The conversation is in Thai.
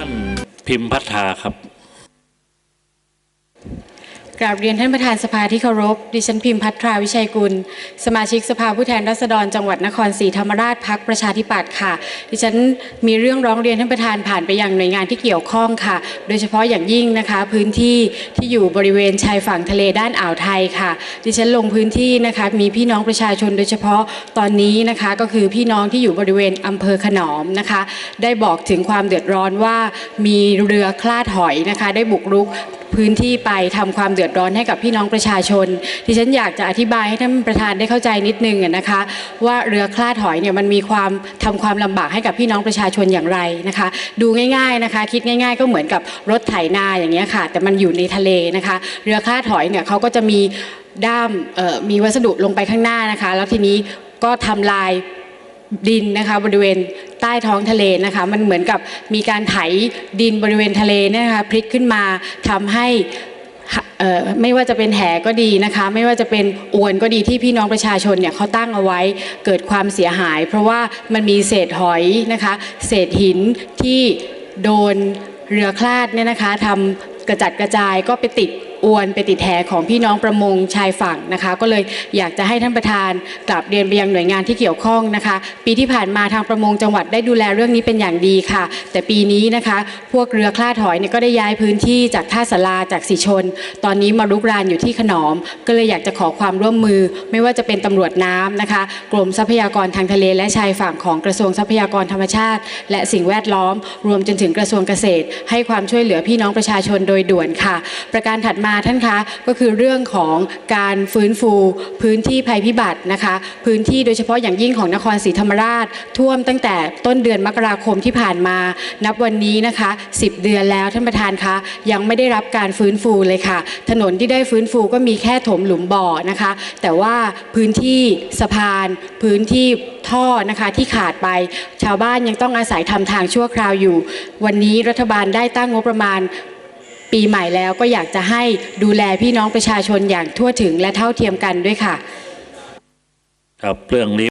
ท่านพิมพ์พัฒนาครับ กราบเรียนท่านประธานสภาที่เคารพ ดิฉันพิมพ์พัทราวิชัยกุล สมาชิกสภาผู้แทนราษฎรจังหวัดนครศรีธรรมราชพักประชาธิปัตย์ค่ะ ดิฉันมีเรื่องร้องเรียนท่านประธานผ่านไปยังหน่วยงานที่เกี่ยวข้องค่ะ โดยเฉพาะอย่างยิ่งนะคะ พื้นที่ที่อยู่บริเวณชายฝั่งทะเลด้านอ่าวไทยค่ะ ดิฉันลงพื้นที่นะคะมีพี่น้องประชาชนโดยเฉพาะตอนนี้นะคะก็คือพี่น้องที่อยู่บริเวณอำเภอขนอมนะคะ ได้บอกถึงความเดือดร้อนว่ามีเรือคลาดหอยนะคะ ได้บุกรุกพื้นที่ไปทำความเดือดร้อนให้กับพี่น้องประชาชน ที่ฉันอยากจะอธิบายให้ท่านประธานได้เข้าใจนิดนึงนะคะ ว่าเรือคลาดหอยเนี่ยมันมีความทำความลำบากให้กับพี่น้องประชาชนอย่างไรนะคะ ดูง่ายๆนะคะ คิดง่าย ๆ ก็เหมือนกับรถไถนาอย่างเงี้ยค่ะ แต่มันอยู่ในทะเลนะคะ เรือคลาดหอยเนี่ยเขาก็จะมีด้ามมีวัสดุลงไปข้างหน้านะคะ แล้วทีนี้ก็ทำลายดินนะคะบริเวณใต้ท้องทะเลนะคะมันเหมือนกับมีการไถดินบริเวณทะเลนะคะพลิกขึ้นมาทำให้ ไม่ว่าจะเป็นแหก็ดีนะคะ ไม่ว่าจะเป็นอวนก็ดีที่พี่น้องประชาชนเนี่ยเขาตั้งเอาไว้เกิดความเสียหาย เพราะว่ามันมีเศษหอยนะคะ เศษหินที่โดนเรือคลาดเนี่ยนะคะทำกระจัดกระจายก็ไปติด อวนไปติดแหของพี่น้องประมงชายฝั่งนะคะ ก็เลยอยากจะให้ท่านประธานกลับเรียนไปยังหน่วยงานที่เกี่ยวข้องนะคะ ปีที่ผ่านมาทางประมงจังหวัดได้ดูแลเรื่องนี้เป็นอย่างดีค่ะ แต่ปีนี้นะคะ พวกเรือคลาดหอยเนี่ยก็ได้ย้ายพื้นที่จากท่าสาราจากสีชน ตอนนี้มารุกรานอยู่ที่ขนอม ก็เลยอยากจะขอความร่วมมือ ไม่ว่าจะเป็นตำรวจน้ำนะคะ กรมทรัพยากรทางทะเลและชายฝั่งของกระทรวงทรัพยากรธรรมชาติ และสิ่งแวดล้อม รวมจนถึงกระทรวงเกษตร ให้ความช่วยเหลือพี่น้องประชาชนโดยด่วนค่ะ ประการถัดมาท่านคะก็คือเรื่องของการฟื้นฟูพื้นที่ภัยพิบัตินะคะ พื้นที่โดยเฉพาะอย่างยิ่งของนครศรีธรรมราช ท่วมตั้งแต่ต้นเดือนมกราคมที่ผ่านมา นับวันนี้นะคะ 10 เดือนแล้วท่านประธานคะยังไม่ได้รับการฟื้นฟูเลยค่ะ ถนนที่ได้ฟื้นฟูก็มีแค่ถมหลุมบ่อนะคะ แต่ว่าพื้นที่สะพาน พื้นที่ท่อนะคะที่ขาดไป ชาวบ้านยังต้องอาศัยทำทางชั่วคราวอยู่ วันนี้รัฐบาลได้ตั้งงบประมาณ ปีใหม่แล้วก็อยากจะให้ดูแลพี่น้องประชาชนอย่างทั่วถึงและเท่าเทียมกันด้วยค่ะ ครับเรื่องนี้